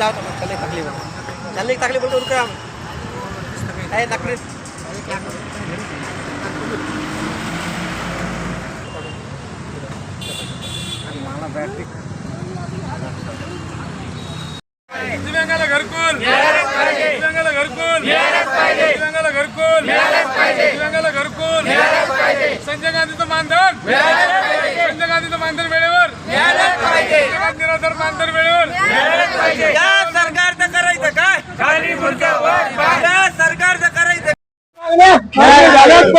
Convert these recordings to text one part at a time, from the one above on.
जाओ तो चले तकलीफ चलने की तकलीफ बोलते रुके हम है तकलीफ दिव्यांगाला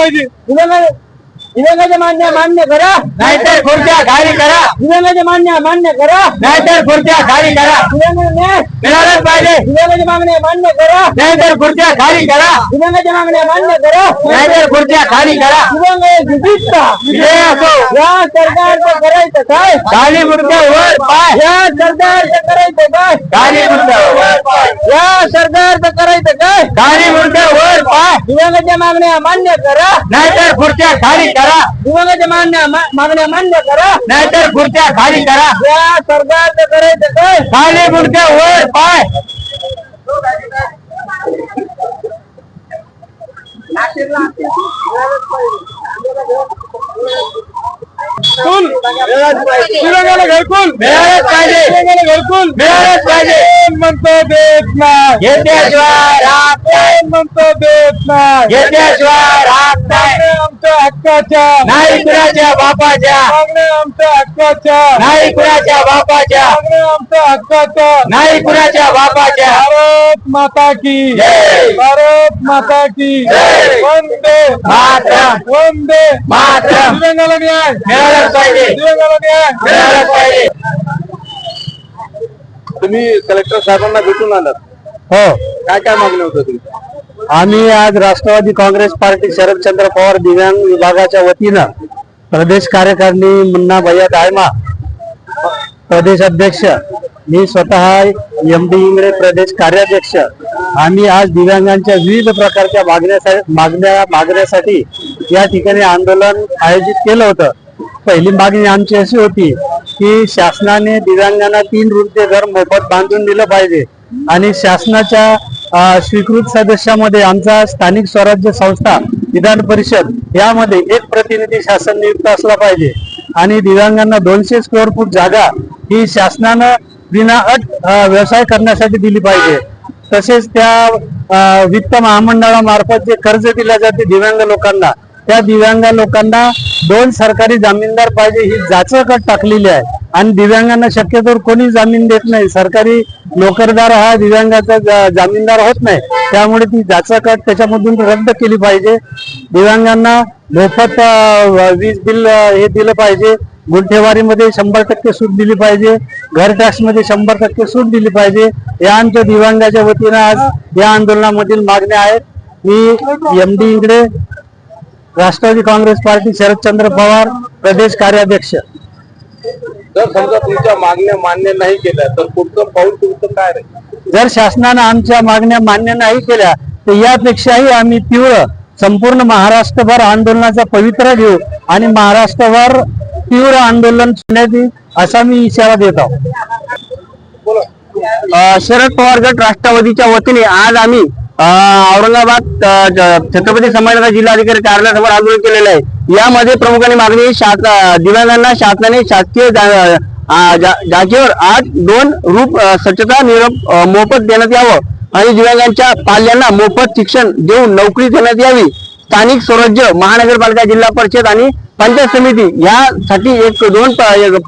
झालंच पाहिजे दिव्यांगाचे मान्य मान्य करा। नाहीतर खुर्च्या खाली करा। दिव्यांगाचे मान्य मान्य करा। नाहीतर खुर्च्या खाली करा। दिव्यांगाने मिळालंच पाहिजे। दिव्यांगाची मागण्या मान्य करा। नाहीतर खुर्च्या खाली करा। दिव्यांगाच्या मागण्या मान्य करा। नाहीतर खुर्च्या खाली करा। दिव्यांग या सरकारचं करायचं काय? खाली खुर्च्या वर पाय। या सरकारचं करायचं काय? खाली खुर्च्या वर पाय। या सरकारचं करायचं काय? खाली खुर्च्या पाय। दिव्यांगाच्या मागण्या मान्य करा। नाहीतर खुर्च्या खाली करा। दिव्यांगाच्या मागण्या मा- मागण्या मान्य करा. नाहीतर खुर्च्या खाली करा. या सरकारचं करायचं काय? खाली खुर्च्या वर पाय. कुल दिव्यांगाला घरकुल. मिळालंच पाहिजे. दिव्यांगाला घरकुल. मिळालंच पाहिजे. म्हणतो देत नाही? घेतल्याशिवाय राहत नाही. म्हणतो देत नाही? घेतल्याशिवाय राहत नाही. मागण्या आमच्या हक्काच्या नाही कुणाच्या बापाच्या. मागण्या आमच्या हक्काच्या नाही कुणाच्या बापाच्या. मागण्या आमच्या हक्काच्या नाही कुणाच्या बापाच्या. भारत माता की. जय. भारत माता की. जय. वंदे. मातरम. वंदे. मातरम. दिव्यांगाला न्याय. मिळालंच पाहिजे. दिव्यांगाला न्याय. मिळालंच पाहिजे. तुम्ही कलेक्टर साहेबांना भेटून आलात. हो. काय काय मागणी होतं तुमची? आम्ही आज राष्ट्रवादी काँग्रेस पार्टी शरदचंद्र पवार दिव्यांग विभागाच्या वतीनं प्रदेश कार्यकारिणी मुन्ना भैया दायमा प्रदेश अध्यक्ष मी स्वतः एम डी इंगळे प्रदेश कार्याध्यक्ष. आम्ही आज दिव्यांगांच्या विविध प्रकारच्या मागण्यासाठी मागण्या मागण्यासाठी या ठिकाणी आंदोलन आयोजित केलं होतं. पहिली मागणी आमची अशी होती की शासनाने दिव्यांगांना तीन रुपये घर मोफत बांधून दिलं पाहिजे आणि शासनाच्या स्वीकृत सदस्यामध्ये आमचा स्थानिक स्वराज्य संस्था विधान परिषद यामध्ये एक प्रतिनिधी शासन नियुक्त असला पाहिजे. आणि दिव्यांगांना दोनशे स्क्वेअर फूट जागा ही शासनानं विना अट व्यवसाय करण्यासाठी दिली पाहिजे. तसेच त्या वित्त महामंडळामार्फत जे कर्ज दिल्या जाते दिव्यांग लोकांना त्या दिव्यांग लोकांना दोन सरकारी जामीनदार पाहिजे ही जाचकट टाकलेली आहे. आणि दिव्यांगांना शक्यतोवर कोणी जामीन देत नाही. सरकारी नोकरदार हा दिव्यांगाचा जामीनदार होत नाही. त्यामुळे ती जाचकट त्याच्यामधून रद्द केली पाहिजे. दिव्यांगांना मोफत वीज बिल हे दिलं पाहिजे. गुंठेवारीमध्ये शंभर टक्के सूट दिली पाहिजे. घर टॅक्समध्ये शंभर टक्के सूट दिली पाहिजे. या आमच्या दिव्यांगाच्या वतीनं आज या आंदोलनामधील मागण्या आहेत. मी M D Ingade Rashtravadi Congress party Sharadchandra Pawar प्रदेश कार्याध्यक्ष. जर समजा तुमच्या मागण्या मान्य नाही केल्या तर पुढचं पाऊल तुमचं काय राहील? जर शासनानं आमच्या मागण्या मान्य नाही केल्या तर यापेक्षाही आम्ही तीव्र संपूर्ण महाराष्ट्रभर आंदोलनाचा पवित्रा घेऊ आणि महाराष्ट्रभर तीव्र आंदोलन करण्यात येईल असा मी इशारा देत आहोत. शरद पवार गट राष्ट्रवादीच्या वतीने आज आम्ही औरंगाबाद छत्रपती संभाजीनगर जिल्हाधिकारी कार्यालयासमोर आंदोलन केलेलं आहे. यामध्ये प्रमुखांनी मागणी दिव्यांगांना शासनाने शासकीय जागेवर आठ दोन रूप स्वच्छता निरोप मोफत देण्यात यावं आणि दिव्यांगांच्या पाल्यांना मोफत शिक्षण देऊन नोकरी देण्यात यावी. स्थानिक स्वराज्य महानगरपालिका जिल्हा परिषद आणि पंचायत समिती यासाठी एक दोन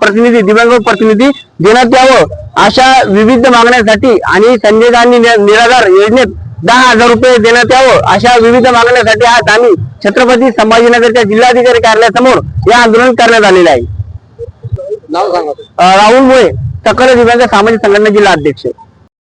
प्रतिनिधी दिव्यांग प्रतिनिधी देण्यात यावं. अशा विविध मागण्यांसाठी आणि संजय गांधी निराधार योजनेत दहा हजार रुपये देण्यात यावं अशा विविध मागण्यासाठी आज आम्ही छत्रपती संभाजीनगरच्या जिल्हाधिकारी कार्यालयासमोर हे आंदोलन करण्यात आलेले आहे. राहुल मुळे सकल दिव्यांग सामाजिक संघटना जिल्हा अध्यक्ष.